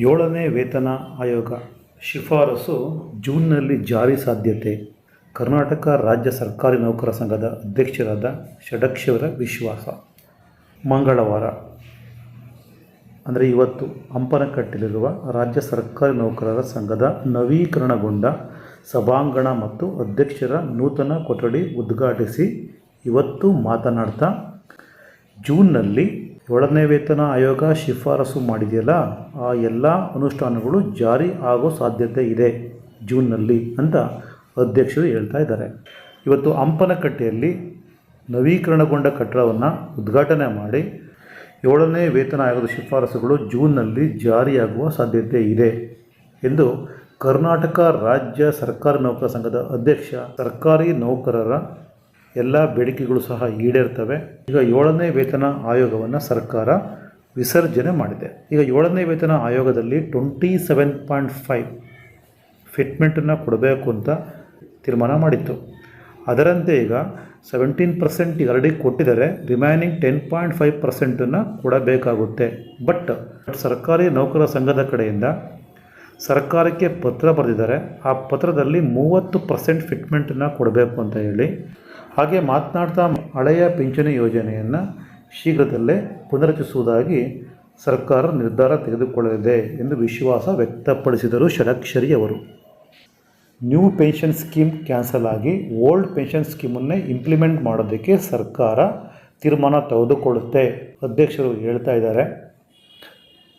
ಏಳನೇ ವೇತನ ಆಯೋಗ ಶಿಫಾರಸು ಜೂನ್ನಲ್ಲಿ ಜಾರಿ ಸಾಧ್ಯತೆ. ಕರ್ನಾಟಕ ರಾಜ್ಯ ಸರ್ಕಾರಿ ನೌಕರ ಸಂಘದ ಅಧ್ಯಕ್ಷರಾದ ಷಡಕ್ಷರ ವಿಶ್ವಾಸ. ಮಂಗಳವಾರ. ಅಂದರೆ ಇವತ್ತು ಹಂಪನಕಟ್ಟಲಿರುವ ರಾಜ್ಯ ಸರ್ಕಾರಿ ನೌಕರರ ಸಂಘದ ನವೀಕರಣಗೊಂಡ ಸಭಾಂಗಣ ಮತ್ತು ಅಧ್ಯಕ್ಷರ ನೂತನ ಕೊಠಡಿ ಉದ್ಘಾಟಿಸಿ ಇವತ್ತು ಮಾತನಾಡ್ತಾ ಜೂನ್ನಲ್ಲಿ ಏಳನೇ ವೇತನ ಆಯೋಗ ಶಿಫಾರಸು ಮಾಡಿದೆಯಲ್ಲ, ಆ ಎಲ್ಲ ಅನುಷ್ಠಾನಗಳು ಜಾರಿ ಆಗೋ ಸಾಧ್ಯತೆ ಇದೆ ಜೂನ್ನಲ್ಲಿ ಅಂತ ಅಧ್ಯಕ್ಷರು ಹೇಳ್ತಾ ಇದ್ದಾರೆ. ಇವತ್ತು ಹಂಪನಕಟ್ಟೆಯಲ್ಲಿ ನವೀಕರಣಗೊಂಡ ಕಟ್ಟಡವನ್ನು ಉದ್ಘಾಟನೆ ಮಾಡಿ ಏಳನೇ ವೇತನ ಆಯೋಗದ ಶಿಫಾರಸುಗಳು ಜೂನ್ನಲ್ಲಿ ಜಾರಿಯಾಗುವ ಸಾಧ್ಯತೆ ಇದೆ ಎಂದು ಕರ್ನಾಟಕ ರಾಜ್ಯ ಸರ್ಕಾರಿ ನೌಕರ ಸಂಘದ ಅಧ್ಯಕ್ಷ ಸರ್ಕಾರಿ ನೌಕರರ ಎಲ್ಲ ಬೇಡಿಕೆಗಳು ಸಹ ಈಡೇರ್ತವೆ. ಈಗ ಏಳನೇ ವೇತನ ಆಯೋಗವನ್ನು ಸರ್ಕಾರ ವಿಸರ್ಜನೆ ಮಾಡಿದೆ. ಈಗ ಏಳನೇ ವೇತನ ಆಯೋಗದಲ್ಲಿ ಟ್ವೆಂಟಿ ಸೆವೆನ್ ಪಾಯಿಂಟ್ ಫೈವ್ ಫಿಟ್ಮೆಂಟನ್ನು ಕೊಡಬೇಕು ಅಂತ ತೀರ್ಮಾನ ಮಾಡಿತ್ತು. ಅದರಂತೆ ಈಗ ಸೆವೆಂಟೀನ್ ಪರ್ಸೆಂಟ್ ಎರಡಿಗೆ ಕೊಟ್ಟಿದ್ದಾರೆ. ರಿಮೈನಿಂಗ್ ಟೆನ್ ಪಾಯಿಂಟ್ ಫೈವ್ ಪರ್ಸೆಂಟನ್ನು ಕೊಡಬೇಕಾಗುತ್ತೆ. ಬಟ್ ಸರ್ಕಾರಿ ನೌಕರ ಸಂಘದ ಕಡೆಯಿಂದ ಸರ್ಕಾರಕ್ಕೆ ಪತ್ರ ಬರೆದಿದ್ದಾರೆ. ಆ ಪತ್ರದಲ್ಲಿ ಮೂವತ್ತು ಪರ್ಸೆಂಟ್ ಫಿಟ್ಮೆಂಟನ್ನು ಕೊಡಬೇಕು ಅಂತ ಹೇಳಿ ಹಾಗೆ ಮಾತನಾಡ್ತಾ ಹಳೆಯ ಪಿಂಚಣಿ ಯೋಜನೆಯನ್ನು ಶೀಘ್ರದಲ್ಲೇ ಪುನರಚಿಸುವುದಾಗಿ ಸರ್ಕಾರ ನಿರ್ಧಾರ ತೆಗೆದುಕೊಳ್ಳಲಿದೆ ಎಂದು ವಿಶ್ವಾಸ ವ್ಯಕ್ತಪಡಿಸಿದರು ಷಡಕ್ಷರಿ ಅವರು ನ್ಯೂ ಪೆನ್ಷನ್ ಸ್ಕೀಮ್ ಕ್ಯಾನ್ಸಲ್ ಆಗಿ ಓಲ್ಡ್ ಪೆನ್ಷನ್ ಸ್ಕೀಮನ್ನೇ ಇಂಪ್ಲಿಮೆಂಟ್ ಮಾಡೋದಕ್ಕೆ ಸರ್ಕಾರ ತೀರ್ಮಾನ ತೆಗೆದುಕೊಳ್ಳುತ್ತೆ, ಅಧ್ಯಕ್ಷರು ಹೇಳ್ತಾ ಇದ್ದಾರೆ.